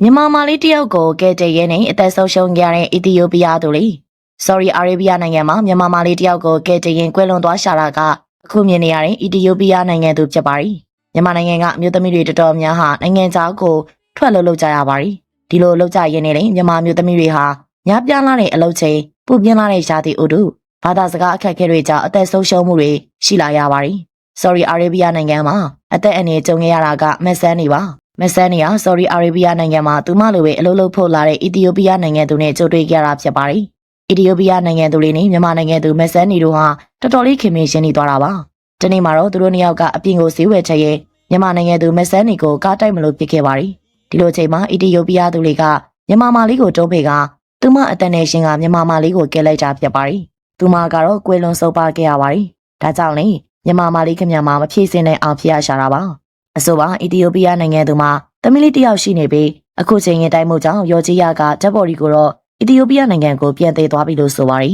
မြန်မာမာလေးတယောက်ကိုကဲတရဲနဲ့အသက်ဆုံးရှုံးခဲ့ရတဲ့အီသီယိုးပီးယားတို့လေ Sorry Arabia နိုင်ငံမှာမြန်မာမာလေးတယောက်ကိုကဲတရင်ကွဲလွန်သွားရှာတာကအခုမြင်နေရတဲ့အီသီယိုးပီးယားနိုင်ငံသူဖြစ်ပါရီမြန်မာနိုင်ငံကအမျိုးသမီးတွေတော်တော်များဟာနိုင်ငံခြားကိုထွက်လို့လုပ်ကြရပါရီဒီလိုလုပ်ကြရင်းနဲ့လေမြန်မာအမျိုးသမီးတွေဟာညားပြားလာတဲ့အလုပ်ချိန်ပူပြင်းလာတဲ့ရှားတီဥတုဘာသာစကားအခက်အခဲတွေကြောင့်အသက်ဆုံးရှုံးမှုတွေရှိလာရပါရီ Sorry Arabia နိုင်ငံမှာအသက်အန္တရာယ်ကြုံခဲ့ရတာကမက်ဆန်နေပါ မက်ဆန်နေဟာ Sorry Arabia နိုင်ငံမှာသူမလိုပဲအလုပ်လုပ်ဖို့လာတဲ့အီသီယိုးပီးယားနိုင်ငံသူနဲ့ကြိုတွေ့ကြရတာဖြစ်ပါတယ်။အီသီယိုးပီးယားနိုင်ငံသူလေးနဲ့မြန်မာနိုင်ငံသူမက်ဆန်နေတို့ဟာတော်တော်လေးခင်မင်ရှင်းနေသွားတာပါ။ဒီနေ့မှာတော့သူတို့နှစ်ယောက်ကအပြင်ကိုဈေးဝယ်ချက်ရဲမြန်မာနိုင်ငံသူမက်ဆန်နေကိုကားတိုက်မလို့ဖြစ်ခဲ့ပါတယ်။ဒီလိုချိန်မှာအီသီယိုးပီးယားသူလေးကမြန်မာမာလေးကိုတုံးဖေကသူမအတန်နဲ့ရှင်ကမြန်မာမာလေးကိုကဲလိုက်တာဖြစ်ပါတယ်။သူမကတော့ကွယ်လွန်ဆုံးပါခဲ့ရပါတယ်။ဒါကြောင့်လေမြန်မာမာလေးခင်ဗျာမှာမဖြည့်စင်တဲ့အောင်ဖြစ်ရရှာတာပါ။ အဆိုပါအီသီယိုးပီးယားနိုင်ငံသူမှာသမီးလေးတစ်ယောက်ရှိနေပြီးအခုချိန်ရင်တိုင်းမှုကြောင့်ရော်ဂျီယာကဓာတ်ပေါ်ဒီကိုတော့အီသီယိုးပီးယားနိုင်ငံကိုပြန်သေးသွားပြီလို့ဆိုပါရီ